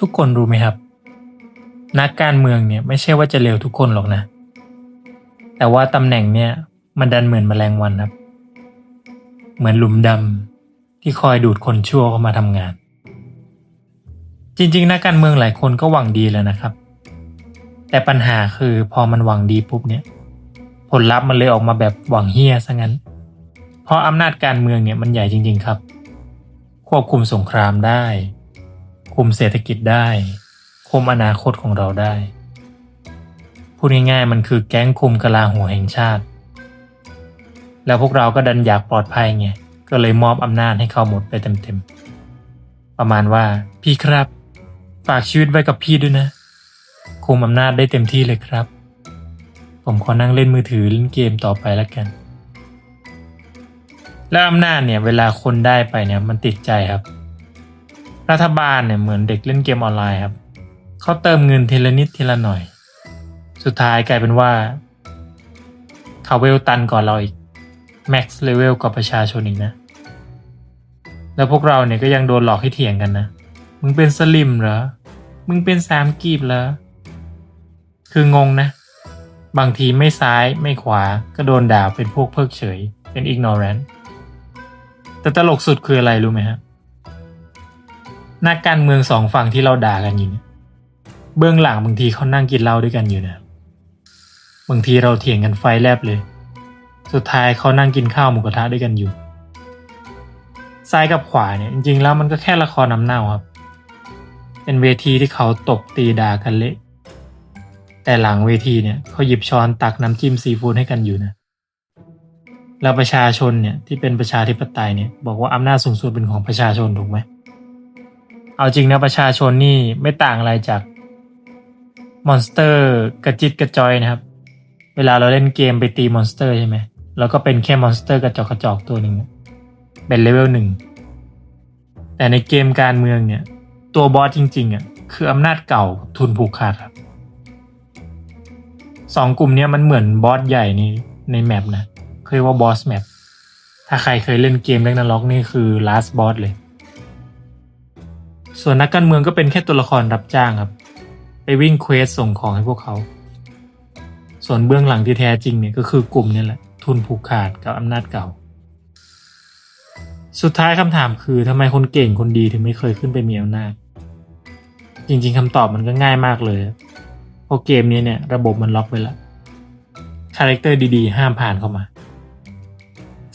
ทุกคนรู้ไหมครับ นักการเมืองเนี่ยไม่ใช่ว่าจะเลวทุกคนหรอกนะ แต่ว่าตำแหน่งเนี่ยมันดันเหมือนแมลงวันครับ เหมือนหลุมดำที่คอยดูดคนชั่วเข้ามาทำงาน จริงๆนักการเมืองหลายคนก็หวังดีแล้วนะครับ แต่ปัญหาคือพอมันหวังดีปุ๊บเนี่ย ผลลัพธ์มันเลยออกมาแบบหวังเฮี้ยซะงั้น เพราะอำนาจการเมืองเนี่ยมันใหญ่จริง ๆครับ ควบคุมสงครามได้ คุมเศรษฐกิจได้ คุมอนาคตของเราได้ พูดง่ายๆมันคือแก๊งคุมกลาหัวแห่งชาติ แล้วพวกเราก็ดันอยากปลอดภัยไง ก็เลยมอบอำนาจให้เขาหมดไปเต็มๆ ประมาณว่าพี่ครับ ฝากชีวิตไว้กับพี่ด้วยนะ คุมอำนาจได้เต็มที่เลยครับ ผมขอนั่งเล่นมือถือเล่นเกมต่อไปแล้วกัน แล้วอำนาจเนี่ยเวลาคนได้ไปเนี่ยมันติดใจครับ รัฐบาลเนี่ยเหมือนเด็กเล่นเกมออนไลน์ครับเขาเติมเงินทีละนิดทีละหน่อย สุดท้ายกลายเป็นว่าเขาเวลตันก่อนเราอีกแม็กซ์เลเวลกว่าประชาชนอีกนะ แล้วพวกเราเนี่ยก็ยังโดนหลอกให้เถียงกันนะ มึงเป็นสลิมเหรอ มึงเป็นสามกีบเหรอ คืองงนะ บางทีไม่ซ้ายไม่ขวาก็โดนด่าเป็นพวกเพิกเฉย เป็น ignorant แต่ตลกสุดคืออะไรรู้ไหมฮะ นักการเมืองสองฝั่งที่เราด่ากันอยู่เนี่ยเบื้องหลังบางทีเขานั่งกินเหล้าด้วยกันอยู่นะบางทีเราเถียงกันไฟแลบเลย สุดท้ายเขานั่งกินข้าวหมูกระทะด้วยกันอยู่ ซ้ายกับขวาเนี่ยจริงๆแล้วมันก็แค่ละครน้ำเน่าครับ เป็นเวทีที่เขาตบตีด่ากันเละ แต่หลังเวทีเนี่ยเขาหยิบช้อนตักน้ำจิ้มซีฟู้ดให้กันอยู่นะแล้วประชาชนเนี่ยที่เป็นประชาธิปไตยเนี่ยบอกว่าอำนาจสูงสุดเป็นของประชาชนถูกไหม เอาจริงนะประชาชนนี่ไม่ต่างอะไรจากมอนสเตอร์กระจิตกระจอยนะครับ เวลาเราเล่นเกมไปตีมอนสเตอร์ใช่ไหมเราก็เป็นแค่มอนสเตอร์กระจอกกระจอกตัวหนึ่งเป็นเลเวลหนึ่งแต่ในเกมการเมืองเนี่ย ตัวบอสจริงๆอะคืออำนาจเก่าทุนผูกขาดครับสองกลุ่มเนี้ยมันเหมือนบอสใหญ่ในในแมปนะเคยว่าบอสแมปถ้าใครเคยเล่นเกมเล็กนาล็อกนี่คือ last boss เลย ส่วนนักการเมืองก็เป็นแค่ตัวละครรับจ้างครับ ไปวิ่งเควสส่งของให้พวกเขา ส่วนเบื้องหลังที่แท้จริงเนี่ยก็คือกลุ่มนี่แหละ ทุนผูกขาดกับอำนาจเก่า สุดท้ายคำถามคือทำไมคนเก่งคนดีถึงไม่เคยขึ้นไปมีอำนาจ จริงๆคำตอบมันก็ง่ายมากเลยเพราะเกมนี้เนี่ยระบบมันล็อกไว้แล้วคาแรคเตอร์ดีๆ ห้ามผ่านเข้ามา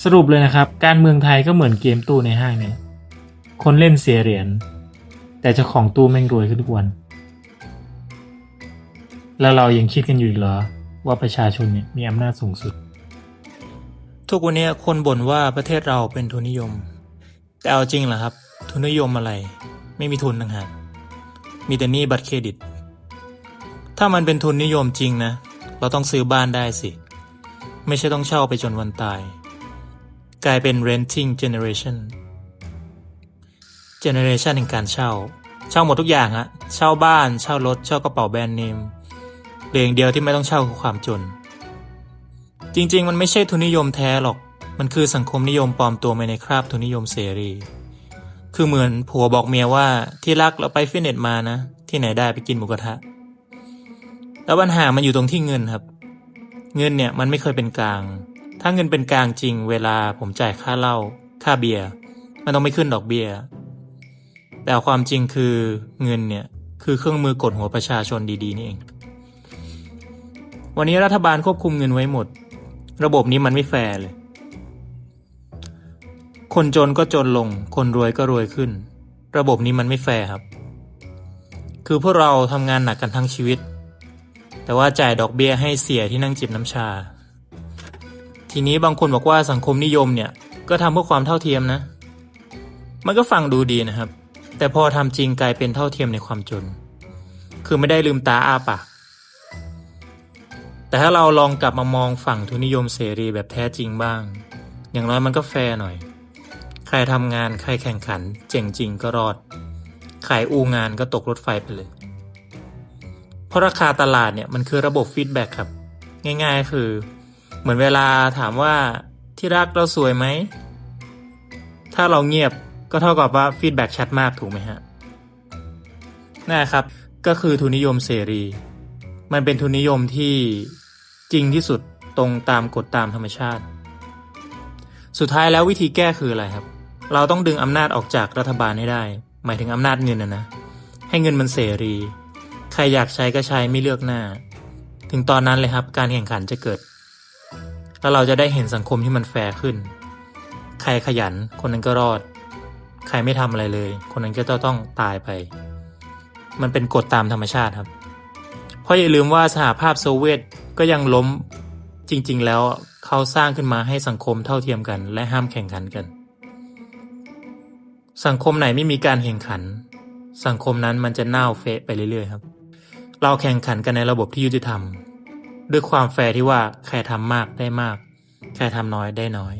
สรุปเลยนะครับ การเมืองไทยก็เหมือนเกมตู้ในห้างเนี่ยคนเล่นเสียเหรียญ แต่เจ้าของตู้แม่งรวยขึ้นทุกวัน แล้วเรายังคิดกันอยู่อีกเหรอ ว่าประชาชนเนี่ยมีอำนาจสูงสุด ทุกวันนี้คนบ่นว่าประเทศเราเป็นทุนนิยม แต่เอาจริงเหรอครับ ทุนนิยมอะไร ไม่มีทุนต่างหากมีแต่หนี้บัตรเครดิต ถ้ามันเป็นทุนนิยมจริงนะ เราต้องซื้อบ้านได้สิ ไม่ใช่ต้องเช่าไปจนวันตาย กลายเป็น renting generation generation แห่งการเช่า เช่าหมดทุกอย่างอะเช่าบ้านเช่ารถเช่ากระเป๋าแบรนด์เนมเหลือองเดียวที่ไม่ต้องเช่าคือความจน จริงๆ มันไม่ใช่ทุนนิยมแท้หรอก มันคือสังคมนิยมปลอมตัวมาในคราบทุนนิยมเสรี คือเหมือนผัวบอกเมียว่าที่รักเราไปฟิตเนสมานะ ที่ไหนได้ไปกินหมูกระทะ แล้วปัญหามันอยู่ตรงที่เงินครับ เงินเนี่ยมันไม่เคยเป็นกลาง ถ้าเงินเป็นกลางจริง เวลาผมจ่ายค่าเหล้าค่าเบียร์มันต้องไม่ขึ้นดอกเบี้ย แต่ความจริงคือเงินเนี่ยคือเครื่องมือกดหัวประชาชนดีๆนี่เอง วันนี้รัฐบาลควบคุมเงินไว้หมด ระบบนี้มันไม่แฟร์เลย คนจนก็จนลง คนรวยก็รวยขึ้น ระบบนี้มันไม่แฟร์ครับ คือพวกเราทำงานหนักกันทั้งชีวิต แต่ว่าจ่ายดอกเบี้ยให้เสียที่นั่งจิบน้ำชา ทีนี้บางคนบอกว่าสังคมนิยมเนี่ยก็ทำเพื่อความเท่าเทียมนะ มันก็ฟังดูดีนะครับ แต่พอทำจริงกลายเป็นเท่าเทียมในความจน คือไม่ได้ลืมตาอ้าปากแต่ถ้าเราลองกลับมามองฝั่งทุนนิยมเสรีแบบแท้จริงบ้าง อย่างน้อยมันก็แฟร์หน่อย ใครทำงานใครแข่งขัน เจ๋งจริงก็รอด ขายอูงานก็ตกรถไฟไปเลย เพราะราคาตลาดเนี่ยมันคือระบบฟีดแบ็กครับ ง่ายๆคือ เหมือนเวลาถามว่าที่รักเราสวยไหม ถ้าเราเงียบ ก็เท่ากับว่าฟีดแบ็กชัดมากถูกไหมฮะนะครับ ก็คือทุนนิยมเสรี มันเป็นทุนนิยมที่จริงที่สุดตรงตามกฎตามธรรมชาติ สุดท้ายแล้ววิธีแก้คืออะไรครับ เราต้องดึงอำนาจออกจากรัฐบาลให้ได้ หมายถึงอำนาจเงินนะนะ ให้เงินมันเสรี ใครอยากใช้ก็ใช้ไม่เลือกหน้า ถึงตอนนั้นเลยครับ การแข่งขันจะเกิด แล้วเราจะได้เห็นสังคมที่มันแฟร์ขึ้น ใครขยันคนนั้นก็รอด ใครไม่ทำอะไรเลย คนนั้นก็จะต้องตายไป มันเป็นกฎตามธรรมชาติครับ เพราะอย่าลืมว่าสหภาพโซเวียตก็ยังล้มจริง ๆ แล้วเขาสร้างขึ้นมาให้สังคมเท่าเทียมกัน และห้ามแข่งขันกัน สังคมไหนไม่มีการแข่งขัน สังคมนั้นมันจะเน่าเฟะไปเรื่อยๆครับ เราแข่งขันกันในระบบที่ยุติธรรม ด้วยความแฟร์ที่ว่าใครทำมากได้มาก ใครทำน้อยได้น้อย